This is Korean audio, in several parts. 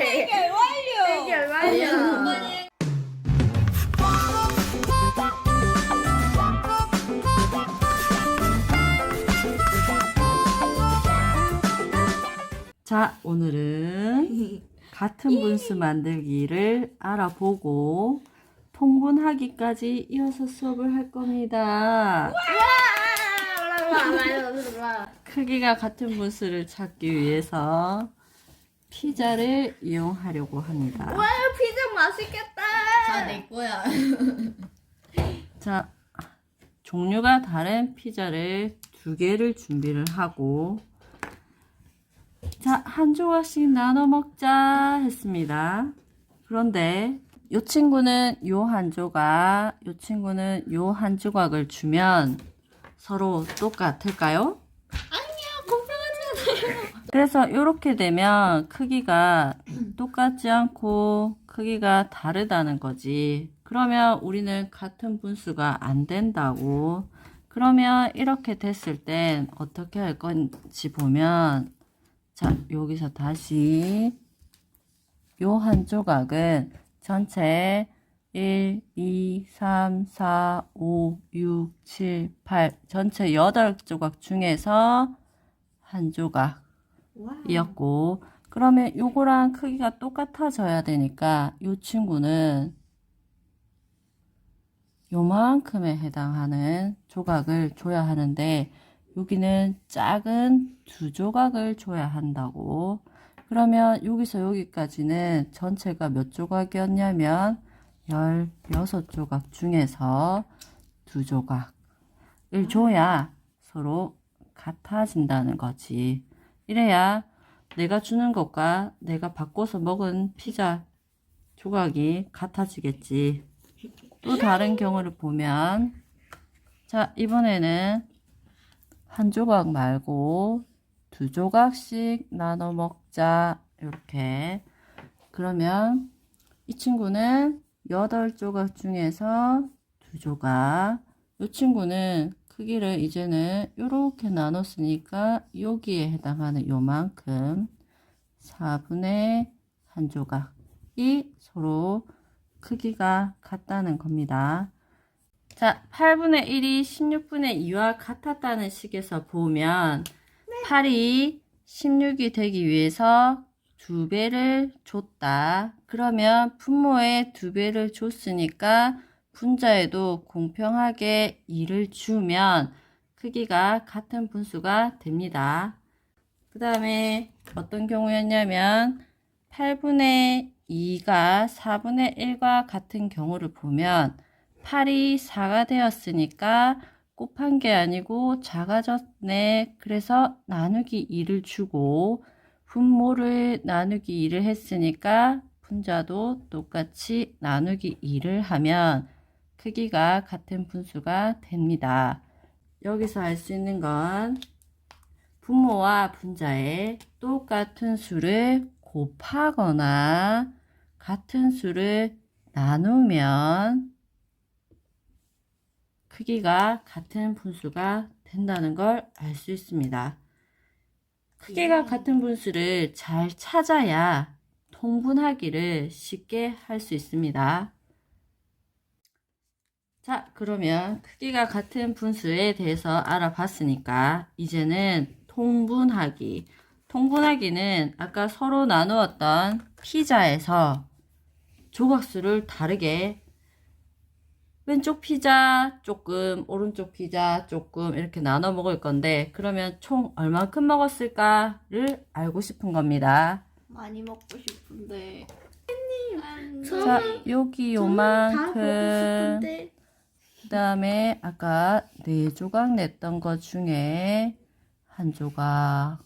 해결 완료. 해결 완료. 자, 오늘은 같은 분수 만들기를 알아보고 통분하기까지 이어서 수업을 할 겁니다. 크기가 같은 분수를 찾기 위해서 피자를 이용하려고 합니다. 와 피자 맛있겠다. 다내 거야. 자, 종류가 다른 피자를 두 개를 준비를 하고 자, 한 조각씩 나눠 먹자 했습니다. 그런데 요 친구는 요한 조각, 요 친구는 요한 조각을 주면 서로 똑같을까요? 그래서 이렇게 되면 크기가 똑같지 않고 크기가 다르다는 거지. 그러면 우리는 같은 분수가 안 된다고. 그러면 이렇게 됐을 땐 어떻게 할 건지 보면 자, 여기서 다시 요 한 조각은 전체 1, 2, 3, 4, 5, 6, 7, 8 전체 8조각 중에서 한 조각 이었고 그러면 요거랑 크기가 똑같아져야 되니까 요 친구는 요만큼에 해당하는 조각을 줘야 하는데 여기는 작은 두 조각을 줘야 한다고 그러면 여기서 여기까지는 전체가 몇 조각이었냐면 16조각 중에서 두 조각을 줘야 서로 같아진다는 거지. 이래야 내가 주는 것과 내가 바꿔서 먹은 피자 조각이 같아지겠지. 또 다른 경우를 보면, 자, 이번에는 한 조각 말고 두 조각씩 나눠 먹자. 이렇게. 그러면 이 친구는 여덟 조각 중에서 두 조각. 이 친구는 크기를 이제는 이렇게 나눴으니까 여기에 해당하는 요만큼 4분의 한 조각이 서로 크기가 같다는 겁니다. 자, 8분의 1이 16분의 2와 같았다는 식에서 보면 8이 16이 되기 위해서 두 배를 줬다. 그러면 분모에 두 배를 줬으니까 분자에도 공평하게 2를 주면 크기가 같은 분수가 됩니다. 그 다음에 어떤 경우였냐면 8분의 2가 4분의 1과 같은 경우를 보면 8이 4가 되었으니까 곱한 게 아니고 작아졌네. 그래서 나누기 2를 주고 분모를 나누기 2를 했으니까 분자도 똑같이 나누기 2를 하면 크기가 같은 분수가 됩니다. 여기서 알 수 있는 건 분모와 분자의 똑같은 수를 곱하거나 같은 수를 나누면 크기가 같은 분수가 된다는 걸 알 수 있습니다. 크기가 같은 분수를 잘 찾아야 통분하기를 쉽게 할 수 있습니다. 자, 그러면 크기가 같은 분수에 대해서 알아봤으니까 이제는 통분하기. 통분하기는 아까 서로 나누었던 피자에서 조각수를 다르게 왼쪽 피자 조금, 오른쪽 피자 조금 이렇게 나눠 먹을 건데 그러면 총 얼만큼 먹었을까를 알고 싶은 겁니다. 많이 먹고 싶은데. 자, 여기 다 먹고 요만큼 싶은데. 그 다음에 아까 네 조각 냈던 것 중에 한 조각을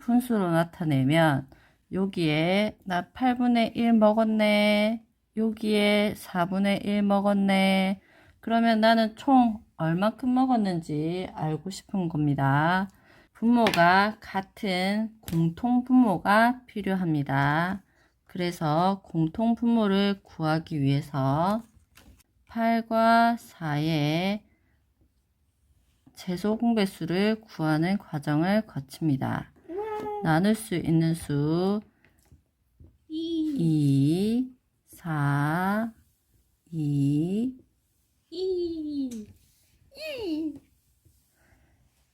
분수로 나타내면 여기에 나 8분의 1 먹었네. 여기에 4분의 1 먹었네. 그러면 나는 총 얼마큼 먹었는지 알고 싶은 겁니다. 분모가 같은 공통 분모가 필요합니다. 그래서 공통 분모를 구하기 위해서 8과 4의 제소 공배수를 구하는 과정을 거칩니다. 나눌 수 있는 수 2, 4, 2. 이.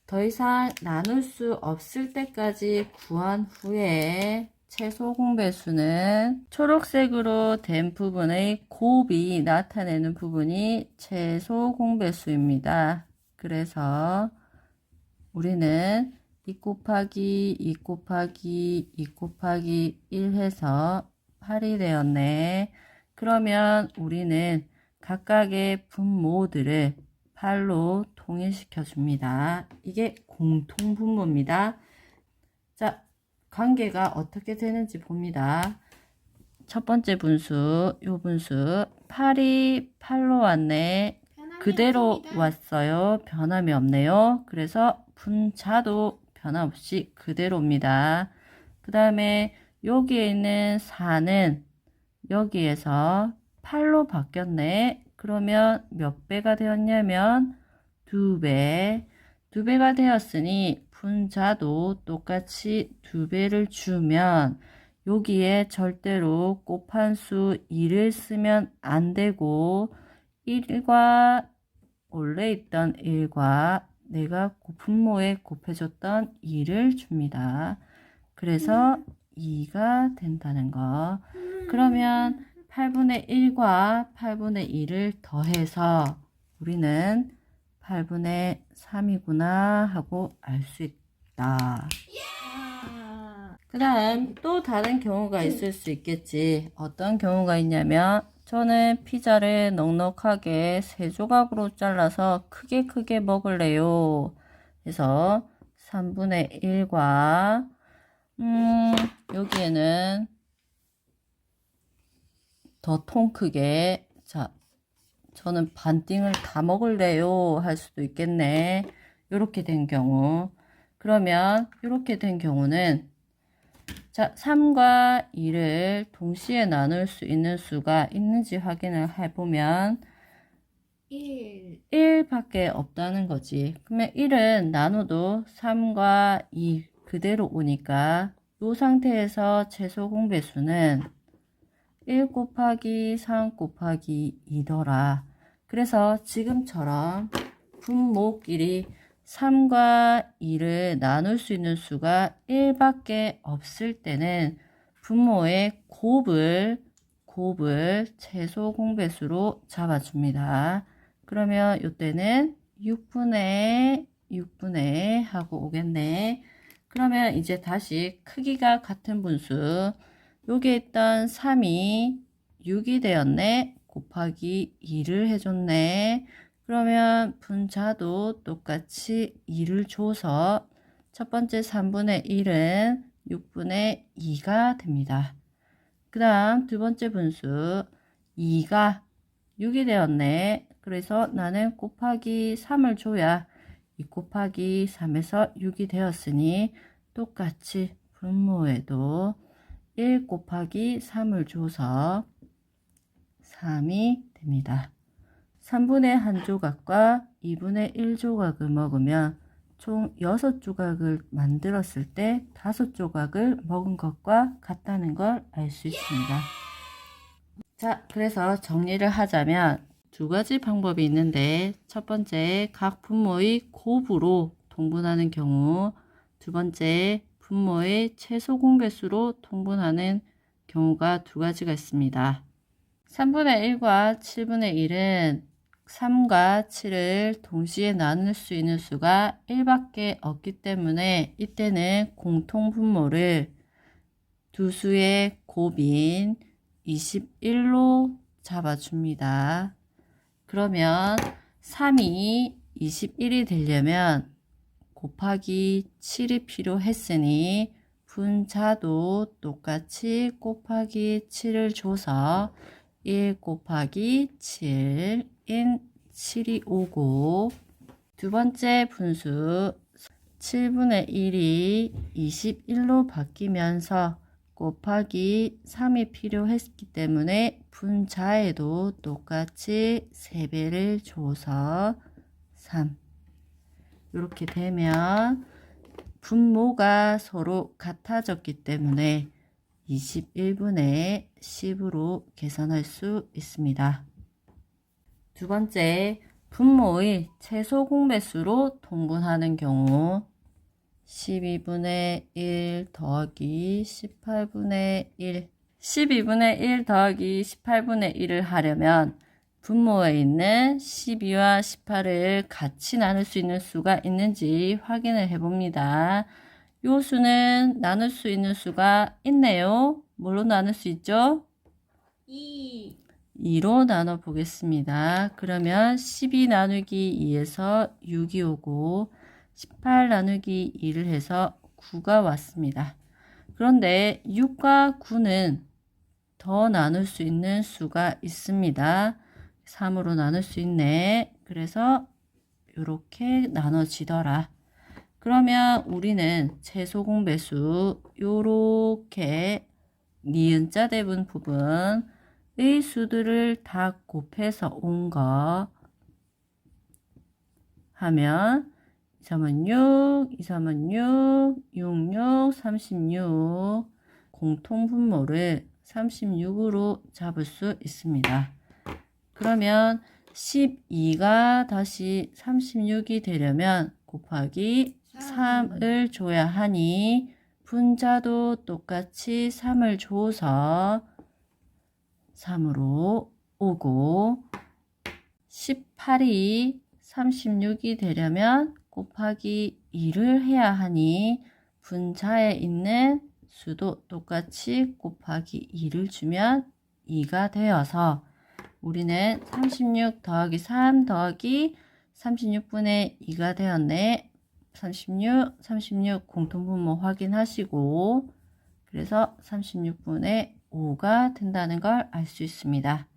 더 이상 나눌 수 없을 때까지 구한 후에 최소 공배수는 초록색으로 된 부분의 곱이 나타내는 부분이 최소 공배수입니다. 그래서 우리는 2 곱하기 2 곱하기 2 곱하기 1 해서 8이 되었네. 그러면 우리는 각각의 분모들을 8로 통일시켜 줍니다. 이게 공통분모입니다. 자, 관계가 어떻게 되는지 봅니다. 첫 번째 분수, 요 분수 8이 8로 왔네. 그대로 왔어요. 변함이 없네요. 그래서 분자도 변함없이 그대로입니다. 그 다음에 여기에 있는 4는 여기에서 8로 바뀌었네. 그러면 몇 배가 되었냐면 두 배. 두 배가 되었으니 분자도 똑같이 두 배를 주면 여기에 절대로 곱한수 2를 쓰면 안 되고 1과 원래 있던 1과 내가 분모에 곱해줬던 2를 줍니다. 그래서 2가 된다는 거. 그러면 8분의 1과 8분의 2를 더해서 우리는 8분의 3이구나 하고 알 수 있다. 그 다음 또 다른 경우가 있을 수 있겠지. 어떤 경우가 있냐면 저는 피자를 넉넉하게 세 조각으로 잘라서 크게 크게 먹을래요. 그래서 3분의 1과 음, 여기에는 더 통 크게 자 저는 반띵을 다 먹을래요 할 수도 있겠네. 이렇게 된 경우. 그러면 이렇게 된 경우는 자 3과 2를 동시에 나눌 수 있는 수가 있는지 확인을 해보면 1. 1밖에 없다는 거지. 그러면 1은 나눠도 3과 2 그대로 오니까 이 상태에서 최소 공배수는 1 곱하기 3 곱하기 2더라. 그래서 지금처럼 분모끼리 3과 2를 나눌 수 있는 수가 1밖에 없을 때는 분모의 곱을 곱을 최소 공배수로 잡아줍니다. 그러면 이때는 6분의 6분의 하고 오겠네. 그러면 이제 다시 크기가 같은 분수 여기에 있던 3이 6이 되었네. 곱하기 2를 해줬네. 그러면 분자도 똑같이 2를 줘서 첫 번째 3분의 1은 6분의 2가 됩니다. 그 다음 두 번째 분수 2가 6이 되었네. 그래서 나는 곱하기 3을 줘야 2 곱하기 3에서 6이 되었으니 똑같이 분모에도 1 곱하기 3을 줘서 3이 됩니다. 3분의 1 조각과 2분의 1 조각을 먹으면 총 6조각을 만들었을 때 5조각을 먹은 것과 같다는 걸 알 수 있습니다. 자, 그래서 정리를 하자면 두 가지 방법이 있는데 첫 번째 각 분모의 곱으로 통분하는 경우 두 번째 분모의 최소 공배수로 통분하는 경우가 두 가지가 있습니다. 3분의 1과 7분의 1은 3과 7을 동시에 나눌 수 있는 수가 1밖에 없기 때문에 이때는 공통분모를 두 수의 곱인 21로 잡아줍니다. 그러면 3이 21이 되려면 곱하기 7이 필요했으니 분자도 똑같이 곱하기 7을 줘서 1 곱하기 7인 7이 오고 두 번째 분수 7분의 1이 21로 바뀌면서 곱하기 3이 필요했기 때문에 분자에도 똑같이 3배를 줘서 3 이렇게 되면 분모가 서로 같아졌기 때문에 21분의 10으로 계산할 수 있습니다. 두 번째, 분모의 최소 공배수로 통분하는 경우 12분의 1 더하기 18분의 1 12분의 1 더하기 18분의 1을 하려면 분모에 있는 12와 18을 같이 나눌 수 있는 수가 있는지 확인을 해봅니다. 요 수는 나눌 수 있는 수가 있네요. 뭘로 나눌 수 있죠? 2 2로 나눠 보겠습니다. 그러면 12 나누기 2에서 6이 오고 18 나누기 2를 해서 9가 왔습니다. 그런데 6과 9는 더 나눌 수 있는 수가 있습니다. 3으로 나눌 수 있네. 그래서 이렇게 나눠지더라. 그러면 우리는 최소 공 배수 요렇게 니은자 대분 부분의 수들을 다 곱해서 온 거 하면 2, 3은 6, 2, 3은 6, 6, 6, 36 공통 분모를 36으로 잡을 수 있습니다. 그러면 12가 다시 36이 되려면 곱하기 3을 줘야 하니 분자도 똑같이 3을 줘서 3으로 오고 18이 36이 되려면 곱하기 2를 해야 하니 분자에 있는 수도 똑같이 곱하기 2를 주면 2가 되어서 우리는 36 더하기 3 더하기 36분의 2가 되었네. 36, 36 공통분모 확인하시고 그래서 36분의 5가 된다는 걸 알 수 있습니다.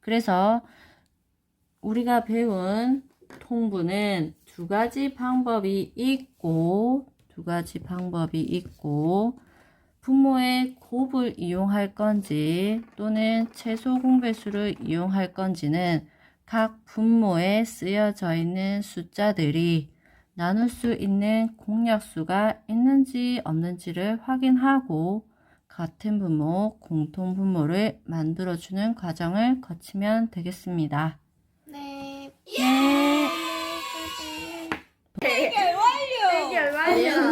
그래서 우리가 배운 통분은 두 가지 방법이 있고 두 가지 방법이 있고 부모의 곱을 이용할 건지 또는 최소 공배수를 이용할 건지는 각 분모에 쓰여져 있는 숫자들이 나눌 수 있는 공약수가 있는지 없는지를 확인하고 같은 분모, 공통 분모를 만들어주는 과정을 거치면 되겠습니다. 네. 예! 네. 네. 네. 해결 완료! 해결 완료! 네.